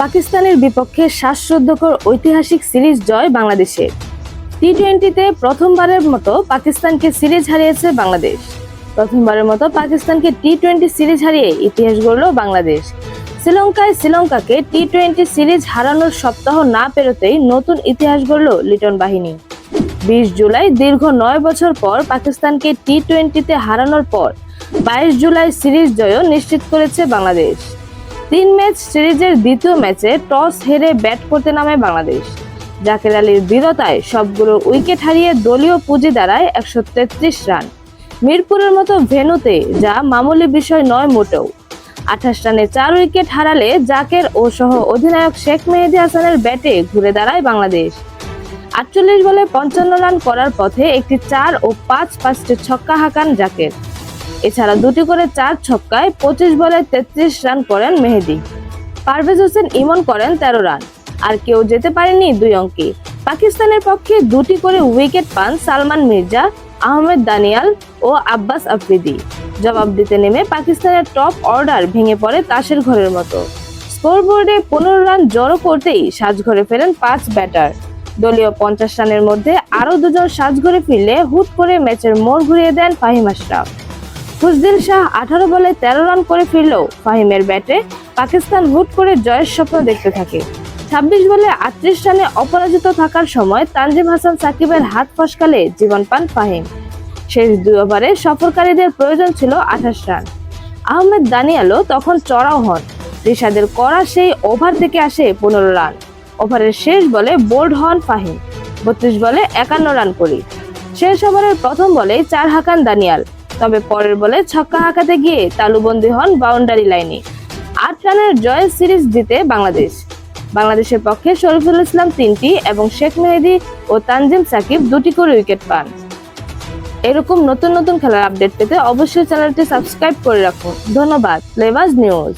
পাকিস্তানের বিপক্ষে শ্বাসরুদ্ধকর ঐতিহাসিক সিরিজ জয় বাংলাদেশের। টি টোয়েন্টিতে প্রথমবারের মতো পাকিস্তানকে সিরিজ হারিয়েছে বাংলাদেশ। প্রথমবারের মতো পাকিস্তানকে টি টোয়েন্টি সিরিজ হারিয়ে ইতিহাস গড়ল বাংলাদেশ। শ্রীলঙ্কায় শ্রীলঙ্কাকে টি টোয়েন্টি সিরিজ হারানোর সপ্তাহ না পেরোতেই নতুন ইতিহাস গড়ল লিটন বাহিনী। বিশ জুলাই, দীর্ঘ নয় বছর পর পাকিস্তানকে টি টোয়েন্টিতে হারানোর পর বাইশ জুলাই সিরিজ জয়ও নিশ্চিত করেছে বাংলাদেশ। তিন ম্যাচ সিরিজের দ্বিতীয় ম্যাচে টস হেরে ব্যাট করতে নামে বাংলাদেশ। জাকের আলীর বীরতায় সবগুলো উইকেট হারিয়ে দলীয় পুঁজি দাঁড়ায় একশো তেত্রিশ রান। মিরপুরের মতো ভেনুতে যা মামুলি বিষয় নয় মোটেও। আঠাশ রানে চার উইকেট হারালে জাকের ও সহ অধিনায়ক শেখ মেহেদী হাসানের ব্যাটে ঘুরে দাঁড়ায় বাংলাদেশ। আটচল্লিশ বলে পঞ্চান্ন রান করার পথে একটি চার ও পাঁচ পাঁচটি ছক্কা হাঁকান জাকের। এছাড়া দুটি করে চার ছক্কায় পঁচিশ বলে তেত্রিশ রান করেন মেহেদি। পারভেজ হোসেন ইমন করেন তেরো রান। আর কেউ যেতে পারেনি দুই অঙ্কে। পাকিস্তানের পক্ষে দুটি করে উইকেট পান সালমান মির্জা, আহমেদ দানিয়াল ও আব্বাস আফ্রিদি। জবাব দিতে নেমে পাকিস্তানের টপ অর্ডার ভেঙে পড়ে তাসের ঘরের মতো। স্কোরবোর্ডে পনেরো রান জড়ো করতেই সাজঘরে ফেরেন পাঁচ ব্যাটার। দলীয় পঞ্চাশ রানের মধ্যে আরও দুজন সাজঘরে ফিরলে হুট করে ম্যাচের মোড় ঘুরিয়ে দেন ফাহিম আশরাফ। খুশদিল শাহ আঠারো বলে তেরো রান করে ফিরলেও ফাহিমের ব্যাটে পাকিস্তান হুট করে জয়ের স্বপ্ন দেখতে থাকে। ছাব্বিশ বলে আটত্রিশ রানে অপরাজিত থাকার সময় তানজিম হাসান সাকিবের হাত ফসকালে জীবন পান ফাহিম। শেষ দুই ওভারে সফরকারীদের প্রয়োজন ছিল আঠাশ রান। আহমেদ দানিয়ালও তখন চড়াও হন। রিশাদের করা সেই ওভার থেকে আসে পনেরো রান। ওভারের শেষ বলে বোল্ড হন ফাহিম। বত্রিশ বলে একান্ন রান করি। শেষ ওভারের প্রথম বলে চার হাকান দানিয়াল। তবে পরের বলে ছক্কা হাঁকাতে গিয়ে তালুবন্দী হন বাউন্ডারি লাইনে। আট রানের জয় সিরিজ জিতে বাংলাদেশ। বাংলাদেশের পক্ষে শরীফুল ইসলাম তিনটি এবং শেখ মেহেদি ও তানজিম সাকিব দুটি করে উইকেট পান। এরকম নতুন নতুন খেলার আপডেট পেতে অবশ্যই চ্যানেলটি সাবস্ক্রাইব করে রাখুন। ধন্যবাদ, লেবাজ নিউজ।